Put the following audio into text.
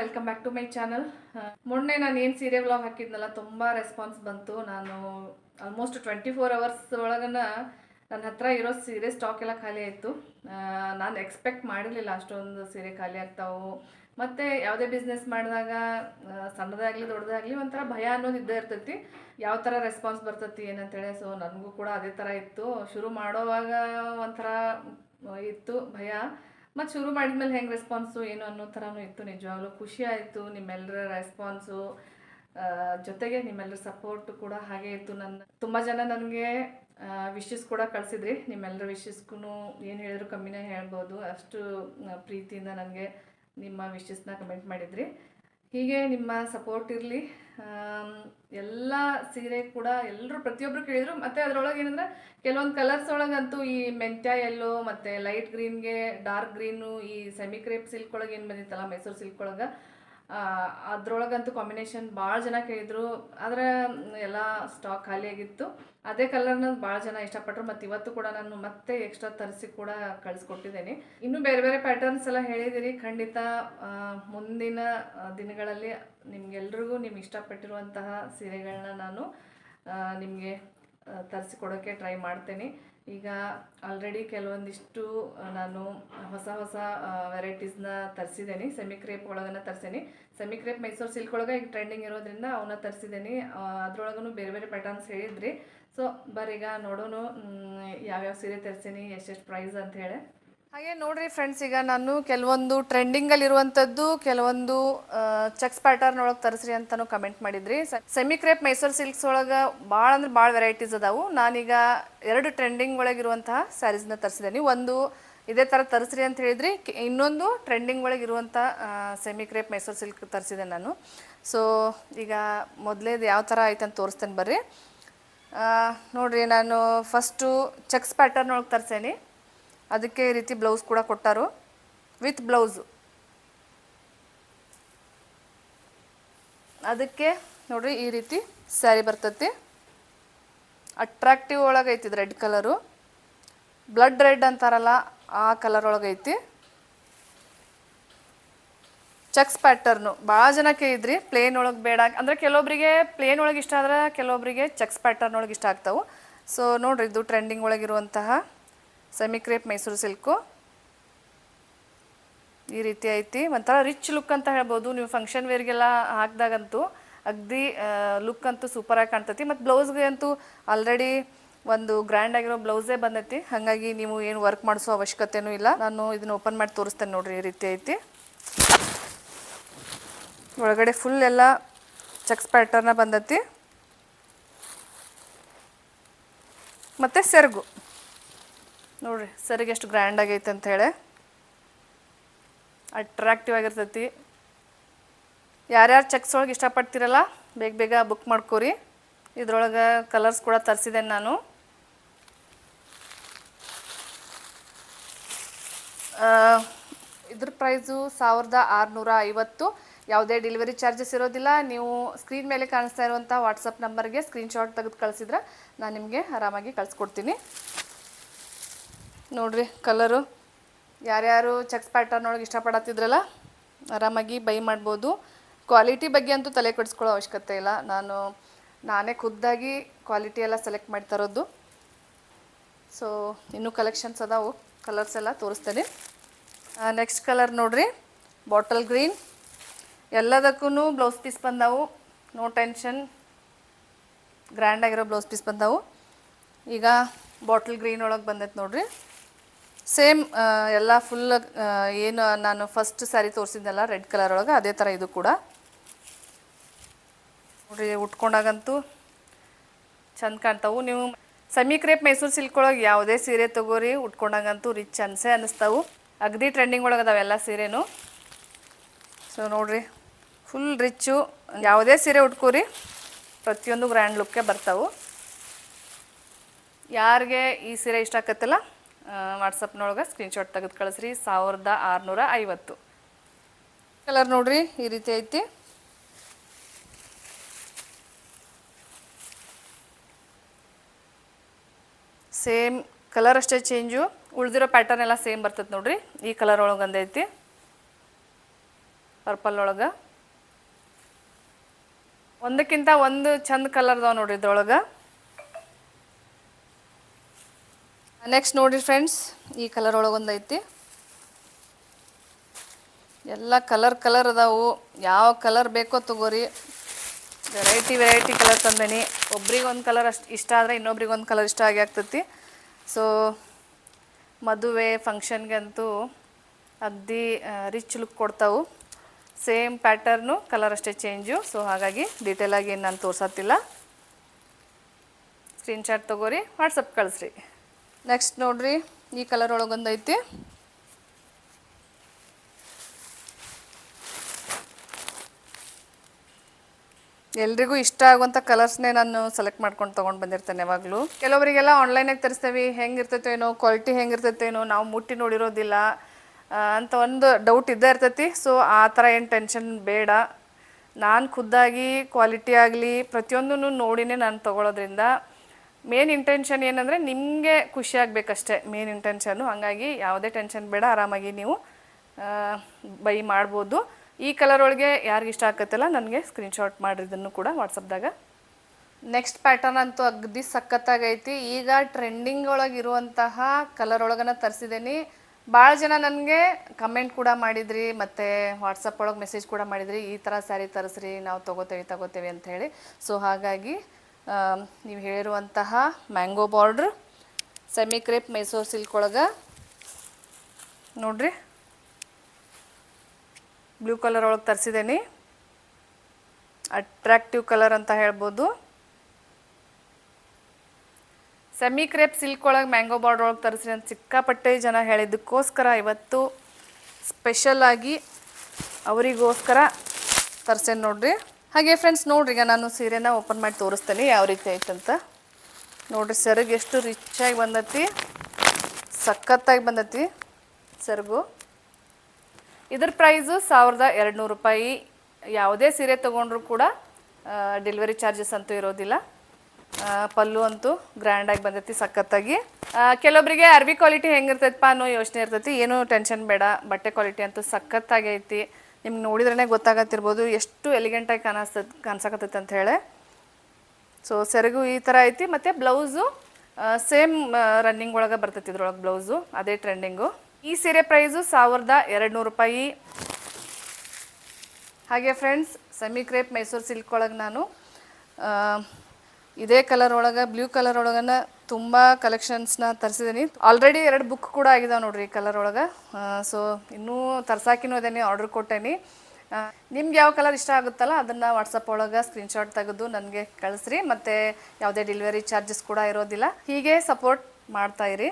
Welcome back to my channel ಮೊನ್ನೆ ನಾನು ಏನು ಸೀರೆ ವ್ಲಾಗ್ ಹಾಕಿದ್ನಲ್ಲ, ತುಂಬ ರೆಸ್ಪಾನ್ಸ್ ಬಂತು. ನಾನು ಆಲ್ಮೋಸ್ಟ್ ಟ್ವೆಂಟಿ ಫೋರ್ ಅವರ್ಸ್ ಒಳಗನ ನನ್ನ ಹತ್ರ ಇರೋ ಸೀರೆ ಸ್ಟಾಕ್ ಎಲ್ಲ ಖಾಲಿ ಆಯಿತು. ನಾನು ಎಕ್ಸ್ಪೆಕ್ಟ್ ಮಾಡಿರಲಿಲ್ಲ ಅಷ್ಟೊಂದು ಸೀರೆ ಖಾಲಿ ಆಗ್ತಾವು. ಮತ್ತು ಯಾವುದೇ ಬಿಸ್ನೆಸ್ ಮಾಡಿದಾಗ ಸಣ್ಣದಾಗಲಿ ದೊಡ್ಡದಾಗಲಿ ಒಂಥರ ಭಯ ಅನ್ನೋದು ಇದ್ದೇ ಇರ್ತೈತಿ. ಯಾವ ಥರ ರೆಸ್ಪಾನ್ಸ್ ಬರ್ತೈತಿ ಏನಂತೇಳಿ ಸೊ ನನಗೂ ಕೂಡ ಅದೇ ಥರ ಇತ್ತು. ಶುರು ಮಾಡೋವಾಗ ಒಂಥರ ಇತ್ತು, ಭಯ. ಮತ್ತು ಶುರು ಮಾಡಿದ್ಮೇಲೆ ಹೆಂಗೆ ರೆಸ್ಪಾನ್ಸು ಏನು ಅನ್ನೋ ಥರನೂ ಇತ್ತು ನಿಜವಾಗ್ಲೂ. ಖುಷಿ ಆಯಿತು ನಿಮ್ಮೆಲ್ಲರ ರೆಸ್ಪಾನ್ಸು ಜೊತೆಗೆ ನಿಮ್ಮೆಲ್ಲರ ಸಪೋರ್ಟ್ ಕೂಡ ಹಾಗೆ ಇತ್ತು. ನನ್ನ, ತುಂಬ ಜನ ನನಗೆ ವಿಶಸ್ ಕೂಡ ಕಳಿಸಿದ್ರಿ. ನಿಮ್ಮೆಲ್ಲರ ವಿಶಸ್ಗೂ ಏನು ಹೇಳಿದ್ರು ಕಮ್ಮಿನೇ ಹೇಳ್ಬೋದು. ಅಷ್ಟು ಪ್ರೀತಿಯಿಂದ ನನಗೆ ನಿಮ್ಮ ವಿಶಸ್ನ ಕಮೆಂಟ್ ಮಾಡಿದ್ರಿ. ಹೀಗೆ ನಿಮ್ಮ ಸಪೋರ್ಟ್ ಇರಲಿ. ಎಲ್ಲ ಸೀರೆ ಕೂಡ ಎಲ್ಲರೂ ಪ್ರತಿಯೊಬ್ಬರು ಕೇಳಿದರು. ಮತ್ತು ಅದರೊಳಗೆ ಏನಂದ್ರೆ ಕೆಲವೊಂದು ಕಲರ್ಸ್ ಒಳಗಂತೂ ಈ ಮೆಂತ್ಯ ಎಲ್ಲೋ ಮತ್ತು ಲೈಟ್ ಗ್ರೀನ್ಗೆ ಡಾರ್ಕ್ ಗ್ರೀನು ಈ ಸೆಮಿ ಕ್ರೇಪ್ ಸಿಲ್ಕ್ ಒಳಗೆ ಏನು ಬಂದಿತ್ತಲ್ಲ ಮೈಸೂರು ಸಿಲ್ಕ್ ಒಳಗೆ ಅದ್ರೊಳಗಂತೂ ಕಾಂಬಿನೇಷನ್ ಭಾಳ ಜನ ಕೇಳಿದ್ರು. ಆದರೆ ಎಲ್ಲ ಸ್ಟಾಕ್ ಖಾಲಿಯಾಗಿತ್ತು ಅದೇ ಕಲರ್ನ ಭಾಳ ಜನ ಇಷ್ಟಪಟ್ಟರು ಮತ್ತು ಇವತ್ತು ಕೂಡ ನಾನು ಮತ್ತೆ ಎಕ್ಸ್ಟ್ರಾ ತರಿಸಿ ಕೂಡ ಕಳಿಸ್ಕೊಟ್ಟಿದ್ದೇನೆ. ಇನ್ನು ಬೇರೆ ಬೇರೆ ಪ್ಯಾಟರ್ನ್ಸ್ ಎಲ್ಲ ಹೇಳಿದ್ದೀರಿ ಖಂಡಿತ ಮುಂದಿನ ದಿನಗಳಲ್ಲಿ ನಿಮಗೆಲ್ರಿಗೂ ನಿಮ್ಗೆ ಇಷ್ಟಪಟ್ಟಿರುವಂತಹ ಸೀರೆಗಳನ್ನ ನಾನು ನಿಮಗೆ ತರಿಸಿಕೊಡೋಕ್ಕೆ ಟ್ರೈ ಮಾಡ್ತೇನೆ. ಈಗ ಆಲ್ರೆಡಿ ಕೆಲವೊಂದಿಷ್ಟು ನಾನು ಹೊಸ ಹೊಸ ವೆರೈಟೀಸ್ನ ತರಿಸಿದ್ದೀನಿ ಸೆಮಿ ಕ್ರೇಪ್ ಒಳಗನ ತರಿಸೇನಿ. ಸೆಮಿ ಕ್ರೇಪ್ ಮೈಸೂರು ಸಿಲ್ಕ್ ಒಳಗೆ ಈಗ ಟ್ರೆಂಡಿಂಗ್ ಇರೋದ್ರಿಂದ ಅವನ್ನ ತರಿಸಿದ್ದೀನಿ ಅದ್ರೊಳಗೂ ಬೇರೆ ಬೇರೆ ಪ್ಯಾಟರ್ನ್ಸ್ ಹೇಳಿದ್ರಿ. ಸೊ ಬರೀಗ ನೋಡೋಣ ಯಾವ್ಯಾವ ಸೀರೆ ತರಿಸೀನಿ, ಎಷ್ಟೆಷ್ಟು ಪ್ರೈಸ್ ಅಂತ ಹೇಳಿ. ಹಾಗೆ ನೋಡ್ರಿ ಫ್ರೆಂಡ್ಸ್ ಈಗ ನಾನು ಕೆಲವೊಂದು ಟ್ರೆಂಡಿಂಗಲ್ಲಿ ಇರುವಂತದ್ದು, ಕೆಲವೊಂದು ಚೆಕ್ಸ್ ಪ್ಯಾಟರ್ನ್ ಒಳಗೆ ತರಿಸ್ರಿ ಅಂತ ಕಮೆಂಟ್ ಮಾಡಿದ್ರಿ. ಸೆಮಿ ಕ್ರೇಪ್ ಮೈಸೂರು ಸಿಲ್ಕ್ಸ್ ಒಳಗೆ ಭಾಳ ಅಂದ್ರೆ ಭಾಳ ವೆರೈಟೀಸ್ ಅದಾವು. ನಾನೀಗ ಎರಡು ಟ್ರೆಂಡಿಂಗ್ ಒಳಗಿರುವಂತಹ ಸ್ಯಾರೀಸ್ನ ತರಿಸಿದ್ದೀನಿ ಒಂದು ಇದೇ ಥರ ತರಿಸ್ರಿ ಅಂತ ಹೇಳಿದ್ರಿ ಇನ್ನೊಂದು ಟ್ರೆಂಡಿಂಗ್ ಒಳಗೆ ಇರುವಂಥ ಸೆಮಿ ಕ್ರೇಪ್ ಮೈಸೂರು ಸಿಲ್ಕ್ ತರಿಸಿದೆ ನಾನು. ಸೊ ಈಗ ಮೊದಲೇದು ಯಾವ ಥರ ಐತೆ ಅಂತ ತೋರಿಸ್ತೇನೆ ಬರ್ರಿ. ನೋಡ್ರಿ ನಾನು ಫಸ್ಟು ಚೆಕ್ಸ್ ಪ್ಯಾಟರ್ನ್ ಒಳಗೆ ತರಿಸೇನಿ. ಅದಕ್ಕೆ ಈ ರೀತಿ ಬ್ಲೌಸ್ ಕೂಡ ಕೊಟ್ಟರು. ವಿತ್ ಬ್ಲೌಸು ಅದಕ್ಕೆ ನೋಡ್ರಿ ಈ ರೀತಿ ಸ್ಯಾರಿ ಬರ್ತೈತಿ. ಅಟ್ರಾಕ್ಟಿವ್ ಒಳಗೆ ಐತಿ ಇದು ರೆಡ್ ಕಲರು ಬ್ಲಡ್ ರೆಡ್ ಅಂತಾರಲ್ಲ, ಆ ಕಲರ್ ಒಳಗೆ ಐತಿ. ಚೆಕ್ಸ್ ಪ್ಯಾಟರ್ನು ಭಾಳ ಜನ ಕೇಳಿದ್ರಿ ಪ್ಲೇನ್ ಒಳಗೆ ಬೇಡ. ಅಂದರೆ ಕೆಲವೊಬ್ಬರಿಗೆ ಪ್ಲೇನ್ ಒಳಗೆ ಇಷ್ಟ ಆದರೆ ಕೆಲವೊಬ್ಬರಿಗೆ ಚಕ್ಸ್ ಪ್ಯಾಟರ್ನ್ ಒಳಗೆ ಇಷ್ಟ ಆಗ್ತಾವೆ. ಸೊ ನೋಡ್ರಿ ಇದು ಟ್ರೆಂಡಿಂಗ್ ಒಳಗಿರುವಂತಹ ಸೆಮಿ ಕ್ರೇಪ್ ಮೈಸೂರು ಸಿಲ್ಕು. ಈ ರೀತಿ ಐತಿ. ಒಂಥರ ರಿಚ್ ಲುಕ್ ಅಂತ ಹೇಳ್ಬೋದು. ನೀವು ಫಂಕ್ಷನ್ ವೇರ್ಗೆಲ್ಲ ಹಾಕಿದಾಗಂತೂ ಅಗ್ದಿ ಲುಕ್ ಅಂತೂ ಸೂಪರಾಗಿ ಕಾಣ್ತೈತಿ. ಮತ್ತು ಬ್ಲೌಸ್ಗೆ ಅಂತೂ ಆಲ್ರೆಡಿ ಒಂದು ಗ್ರ್ಯಾಂಡ್ ಆಗಿರೋ ಬ್ಲೌಸೇ ಬಂದೈತಿ. ಹಾಗಾಗಿ ನೀವು ಏನು ವರ್ಕ್ ಮಾಡಿಸೋ ಅವಶ್ಯಕತೆನೂ ಇಲ್ಲ. ನಾನು ಇದನ್ನ ಓಪನ್ ಮಾಡಿ ತೋರಿಸ್ತೇನೆ ನೋಡ್ರಿ, ಈ ರೀತಿ ಐತಿ. ಒಳಗಡೆ ಫುಲ್ ಎಲ್ಲ ಚೆಕ್ಸ್ ಪ್ಯಾಟರ್ನ ಬಂದೈತಿ. ಮತ್ತು ಸೆರಗು. ನೋಡ್ರಿ, ಸರಿಗೆ ಎಷ್ಟು ಗ್ರ್ಯಾಂಡ್ ಆಗೈತೆ ಅಂತ ಹೇಳಿ. ಅಟ್ರಾಕ್ಟಿವ್ ಆಗಿರ್ತೈತಿ. ಯಾರ್ಯಾರು ಚೆಕ್ಸ್ ಒಳಗೆ ಇಷ್ಟಪಡ್ತೀರಲ್ಲ, ಬೇಗ ಬೇಗ ಬುಕ್ ಮಾಡ್ಕೋರಿ. ಇದ್ರೊಳಗೆ ಕಲರ್ಸ್ ಕೂಡ ತರಿಸಿದ್ದೇನೆ ನಾನು. ಇದ್ರ ಪ್ರೈಸು ಸಾವಿರದ ಆರುನೂರ ಐವತ್ತು. ಯಾವುದೇ ಡೆಲಿವರಿ ಚಾರ್ಜಸ್ ಇರೋದಿಲ್ಲ, ನೀವು ಸ್ಕ್ರೀನ್ ಮೇಲೆ ಕಾಣಿಸ್ತಾ ಇರುವಂಥ ವಾಟ್ಸಪ್ ನಂಬರ್ಗೆ ಸ್ಕ್ರೀನ್ಶಾಟ್ ತೆಗೆದು ಕಳಿಸಿದ್ರೆ ನಾನು ನಿಮಗೆ ಆರಾಮಾಗಿ ಕಳಿಸ್ಕೊಡ್ತೀನಿ. ನೋಡ್ರಿ ಕಲರು ಯಾರ್ಯಾರು ಚೆಕ್ಸ್ ಪ್ಯಾಟರ್ನ್ ಒಳಗೆ ಇಷ್ಟಪಡತ್ತಿದ್ರಲ್ಲ, ಆರಾಮಾಗಿ ಬೈ ಮಾಡ್ಬೋದು. ಕ್ವಾಲಿಟಿ ಬಗ್ಗೆ ಅಂತೂ ತಲೆ ಕೆಡಿಸ್ಕೊಳ್ಳೋ ಅವಶ್ಯಕತೆ ಇಲ್ಲ. ನಾನು, ನಾನೇ ಖುದ್ದಾಗಿ ಕ್ವಾಲಿಟಿ ಎಲ್ಲ ಸೆಲೆಕ್ಟ್ ಮಾಡಿ ತರೋದು. ಸೊ ಇನ್ನೂ ಕಲೆಕ್ಷನ್ಸ್ ಅದಾವು. ಕಲರ್ಸ್ ಎಲ್ಲ ತೋರಿಸ್ತೇನೆ. ನೆಕ್ಸ್ಟ್ ಕಲರ್ ನೋಡ್ರಿ. ಬಾಟಲ್ ಗ್ರೀನ್ ಎಲ್ಲದಕ್ಕೂ ಬ್ಲೌಸ್ ಪೀಸ್ ಬಂದವು. ನೋ ಟೆನ್ಷನ್ ಗ್ರ್ಯಾಂಡ್ ಆಗಿರೋ ಬ್ಲೌಸ್ ಪೀಸ್ ಬಂದವು. ಈಗ ಬಾಟಲ್ ಗ್ರೀನ್ ಒಳಗೆ ಬಂದೈತೆ ನೋಡ್ರಿ. ಸೇಮ್ ಎಲ್ಲ ಫುಲ್ ಏನು ನಾನು ಫಸ್ಟ್ ಸ್ಯಾರಿ ತೋರಿಸಿದ್ನಲ್ಲ ರೆಡ್ ಕಲರ್ ಒಳಗೆ ಅದೇ ಥರ ಇದು ಕೂಡ. ನೋಡಿ, ಉಟ್ಕೊಂಡಾಗಂತೂ ಚಂದ ಕಾಣ್ತಾವು. ನೀವು ಸೆಮಿ ಕ್ರೇಪ್ ಮೈಸೂರು ಸಿಲ್ಕ್ ಒಳಗೆ ಯಾವುದೇ ಸೀರೆ ತಗೋರಿ, ಉಟ್ಕೊಂಡಾಗಂತೂ ರಿಚ್ ಅನ್ಸೇ ಅನ್ನಿಸ್ತಾವು ಅಗದಿ ಟ್ರೆಂಡಿಂಗ್ ಒಳಗೆ ಅದಾವೆಲ್ಲ ಸೀರೆನೂ. ಸೊ ನೋಡ್ರಿ ಫುಲ್ ರಿಚ್ಚು ಯಾವುದೇ ಸೀರೆ ಉಟ್ಕೋರಿ, ಪ್ರತಿಯೊಂದು ಗ್ರ್ಯಾಂಡ್ ಲುಕ್ಕೇ ಬರ್ತಾವು. ಯಾರಿಗೆ ಈ ಸೀರೆ ಇಷ್ಟ ಆಕತ್ತಲ್ಲ ವಾಟ್ಸಪ್ನೊಳಗೆ ಸ್ಕ್ರೀನ್ಶಾಟ್ ತೆಗೆದು ಕಳಿಸ್ರಿ. ಸಾವಿರದ ಆರುನೂರ ಐವತ್ತು. ಕಲರ್ ನೋಡ್ರಿ, ಈ ರೀತಿ ಐತಿ. ಸೇಮ್ ಕಲರ್ ಅಷ್ಟೇ ಚೇಂಜು ಉಳ್ದಿರೋ ಪ್ಯಾಟರ್ನ್ ಎಲ್ಲ ಸೇಮ್ ಬರ್ತದೆ ನೋಡ್ರಿ. ಈ ಕಲರ್ ಒಳಗೆ ಒಂದೈತಿ ಪರ್ಪಲ್ ಒಳಗೆ. ಒಂದಕ್ಕಿಂತ ಒಂದು ಚಂದ ಕಲರ್ ಅದಾವ ನೋಡ್ರಿ ಇದ್ರೊಳಗೆ. ನೆಕ್ಸ್ಟ್ ನೋಡಿ ಫ್ರೆಂಡ್ಸ್ ಈ ಕಲರ್ ಒಳಗೊಂದೈತಿ. ಒಂದು ಐತಿ ಎಲ್ಲ ಕಲರ್ ಕಲರ್ ಅದಾವು. ಯಾವ ಕಲರ್ ಬೇಕೋ ತಗೋರಿ. ವೆರೈಟಿ ವೆರೈಟಿ ಕಲರ್ ತಂದೇನಿ. ಒಬ್ರಿಗೆ ಒಂದು ಕಲರ್ ಅಷ್ಟು ಇಷ್ಟ ಆದರೆ ಇನ್ನೊಬ್ರಿಗೊಂದು ಕಲರ್ ಇಷ್ಟ ಆಗಿ ಆಗ್ತೈತಿ. ಸೊ ಮದುವೆ ಫಂಕ್ಷನ್ಗಂತೂ ಅಗ್ದಿ ರಿಚ್ ಲುಕ್ ಕೊಡ್ತಾವು. ಸೇಮ್ ಪ್ಯಾಟರ್ನು ಕಲರ್ ಅಷ್ಟೇ ಚೇಂಜು ಸೊ ಹಾಗಾಗಿ ಡೀಟೇಲಾಗಿ ಏನು ನಾನು ತೋರ್ಸತ್ತಿಲ್ಲ. ಸ್ಕ್ರೀನ್ಶಾಟ್ ತೊಗೋರಿ ವಾಟ್ಸಪ್ ಕಳಿಸ್ರಿ. ನೆಕ್ಸ್ಟ್ ನೋಡ್ರಿ, ಈ ಕಲರ್ ಒಳಗೊಂದೈತಿ. ಎಲ್ರಿಗೂ ಇಷ್ಟ ಆಗುವಂಥ ಕಲರ್ಸ್ನೇ ನಾನು ಸೆಲೆಕ್ಟ್ ಮಾಡ್ಕೊಂಡು ತೊಗೊಂಡು ಬಂದಿರ್ತೇನೆ ಯಾವಾಗಲೂ. ಕೆಲವರಿಗೆಲ್ಲ ಆನ್ಲೈನಾಗ ತರಿಸ್ತೇವೆ ಹೆಂಗಿರ್ತೈತೋ ಏನೋ ಕ್ವಾಲಿಟಿ ಹೆಂಗಿರ್ತೈತೇನೋ, ನಾವು ಮುಟ್ಟಿ ನೋಡಿರೋದಿಲ್ಲ ಅಂತ ಒಂದು ಡೌಟ್ ಇದ್ದೇ ಇರ್ತೈತಿ. ಸೊ ಆ ಥರ ಏನು ಟೆನ್ಷನ್ ಬೇಡ. ನಾನು ಖುದ್ದಾಗಿ ಕ್ವಾಲಿಟಿ ಆಗಲಿ, ಪ್ರತಿಯೊಂದನ್ನು ನೋಡಿನೇ ನಾನು ತೊಗೊಳೋದ್ರಿಂದ ಮೇನ್ ಇಂಟೆನ್ಷನ್ ಏನಂದರೆ ನಿಮಗೆ ಖುಷಿ ಆಗ್ಬೇಕಷ್ಟೇ ಮೇನ್ ಇಂಟೆನ್ಷನ್ನು ಹಾಗಾಗಿ ಯಾವುದೇ ಟೆನ್ಷನ್ ಬೇಡ, ಆರಾಮಾಗಿ ನೀವು ಬೈ ಮಾಡ್ಬೋದು. ಈ ಕಲರ್ ಒಳಗೆ ಯಾರಿಗೆ ಇಷ್ಟ ಆಕತ್ತಲ್ಲ, ನನಗೆ ಸ್ಕ್ರೀನ್ಶಾಟ್ ಮಾಡಿದ್ದನ್ನು ಕೂಡ ವಾಟ್ಸಪ್ದಾಗ ನೆಕ್ಸ್ಟ್ ಪ್ಯಾಟರ್ನ್ ಅಂತೂ ಅಗ್ದಿ ಸಖತ್ತಾಗೈತಿ ಈಗ ಟ್ರೆಂಡಿಂಗ್ ಒಳಗೆ ಇರುವಂತಹ ಕಲರ್ ಒಳಗನ ತರಿಸಿದ್ದೀನಿ ಭಾಳ ಜನ ನನಗೆ ಕಮೆಂಟ್ ಕೂಡ ಮಾಡಿದ್ರಿ, ಮತ್ತು ವಾಟ್ಸಪ್ ಒಳಗೆ ಮೆಸೇಜ್ ಕೂಡ ಮಾಡಿದ್ರಿ, ಈ ಥರ ಸ್ಯಾರಿ ತರಿಸ್ರಿ, ನಾವು ತೊಗೋತೇವೆ, ತಗೋತೇವೆ ಅಂತ ಹೇಳಿ. ಸೊ ಹಾಗಾಗಿ ನೀವು ಹೇಳಿರುವಂತಹ mango border, semi crepe Mysuru silk ಒಳಗೆ. ನೋಡ್ರಿ. ಬ್ಲೂ ಕಲರ್ ಒಳಗೆ ತರಿಸಿದ್ದೀನಿ ಅಟ್ರಾಕ್ಟಿವ್ ಕಲರ್ ಅಂತ ಹೇಳ್ಬೋದು. ಸೆಮಿ ಕ್ರೇಪ್ ಸಿಲ್ಕ್ ಒಳಗೆ ಮ್ಯಾಂಗೋ ಬಾರ್ಡ್ರ್ ಒಳಗೆ ತರಿಸಿ ಅಂತ ಸಿಕ್ಕಾಪಟ್ಟೆ ಜನ ಹೇಳಿದ್ದಕ್ಕೋಸ್ಕರ ಇವತ್ತು ಸ್ಪೆಷಲ್ ಆಗಿ ಅವರಿಗೋಸ್ಕರ ತರ್ಸೇನೆ ನೋಡ್ರಿ. ಹಾಗೆ ಫ್ರೆಂಡ್ಸ್ ನೋಡ್ರಿ, ಈಗ ನಾನು ಸೀರೆನ ಓಪನ್ ಮಾಡಿ ತೋರಿಸ್ತೇನೆ ಯಾವ ರೀತಿ ಐತಂತ. ನೋಡ್ರಿ, ಸೆರಗು ಎಷ್ಟು ರಿಚ್ಚಾಗಿ ಬಂದತಿ. ಸಖತ್ತಾಗಿ ಬಂದತಿ ಸೆರಗು. ಇದ್ರ ಪ್ರೈಸು ಸಾವಿರದ ಎರಡು ನೂರು ರೂಪಾಯಿ. ಯಾವುದೇ ಸೀರೆ ತೊಗೊಂಡ್ರು ಕೂಡ ಡೆಲಿವರಿ ಚಾರ್ಜಸ್ ಅಂತೂ ಇರೋದಿಲ್ಲ. ಪಲ್ಲು ಅಂತೂ ಗ್ರ್ಯಾಂಡಾಗಿ ಬಂದೈತಿ ಸಖತ್ತಾಗಿ. ಕೆಲವೊಬ್ಬರಿಗೆ ಅರ್ವಿ ಕ್ವಾಲಿಟಿ ಹೆಂಗಿರ್ತೈತಪ್ಪ ಅನ್ನೋ ಯೋಚನೆ ಇರ್ತೈತಿ. ಏನೂ ಟೆನ್ಷನ್ ಬೇಡ. ಬಟ್ಟೆ ಕ್ವಾಲಿಟಿ ಅಂತೂ ಸಖತ್ತಾಗಿ ಐತಿ ನಿಮ್ಗೆ ನೋಡಿದ್ರೇ ಗೊತ್ತಾಗತ್ತಿರ್ಬೋದು ಎಷ್ಟು ಎಲಿಗೆಂಟಾಗಿ ಕಾಣಿಸ್ತ ಕಾಣಿಸಕತ್ತೈತೆ ಅಂತ ಹೇಳಿ. ಸೊ ಸೆರಗು ಈ ಥರ ಐತಿ ಮತ್ತು ಬ್ಲೌಸು ಸೇಮ್ ರನ್ನಿಂಗ್ ಒಳಗೆ ಬರ್ತೈತಿ ಇದ್ರೊಳಗೆ ಬ್ಲೌಸು ಅದೇ ಟ್ರೆಂಡಿಂಗು ಈ ಸೀರೆ ಪ್ರೈಸು ಸಾವಿರದ ಎರಡು ನೂರು ರೂಪಾಯಿ. ಹಾಗೆ friends semi crepe Mysuru silk ಒಳಗೆ ನಾನು ಇದೇ ಕಲರ್ ಒಳಗೆ ಬ್ಲೂ ಕಲರ್ ಒಳಗನ ತುಂಬ ಕಲೆಕ್ಷನ್ಸ್ನ ತರಿಸಿದ್ದೀನಿ ಆಲ್ರೆಡಿ ಎರಡು ಬುಕ್ ಕೂಡ ಆಗಿದಾವೆ ನೋಡ್ರಿ ಕಲರ್ ಒಳಗೆ. ಸೊ ಇನ್ನೂ ತರ್ಸಾಕಿನೂ ಇದೇನೆ ಆರ್ಡ್ರ್ ಕೊಟ್ಟೇನಿ. ನಿಮ್ಗೆ ಯಾವ ಕಲರ್ ಇಷ್ಟ ಆಗುತ್ತಲ್ಲ ಅದನ್ನು ವಾಟ್ಸಪ್ ಒಳಗೆ ಸ್ಕ್ರೀನ್ಶಾಟ್ ತೆಗೆದು ನನಗೆ ಕಳಿಸ್ರಿ. ಮತ್ತು ಯಾವುದೇ ಡೆಲಿವರಿ ಚಾರ್ಜಸ್ ಕೂಡ ಇರೋದಿಲ್ಲ. ಹೀಗೆ ಸಪೋರ್ಟ್ ಮಾಡ್ತಾ ಇರಿ.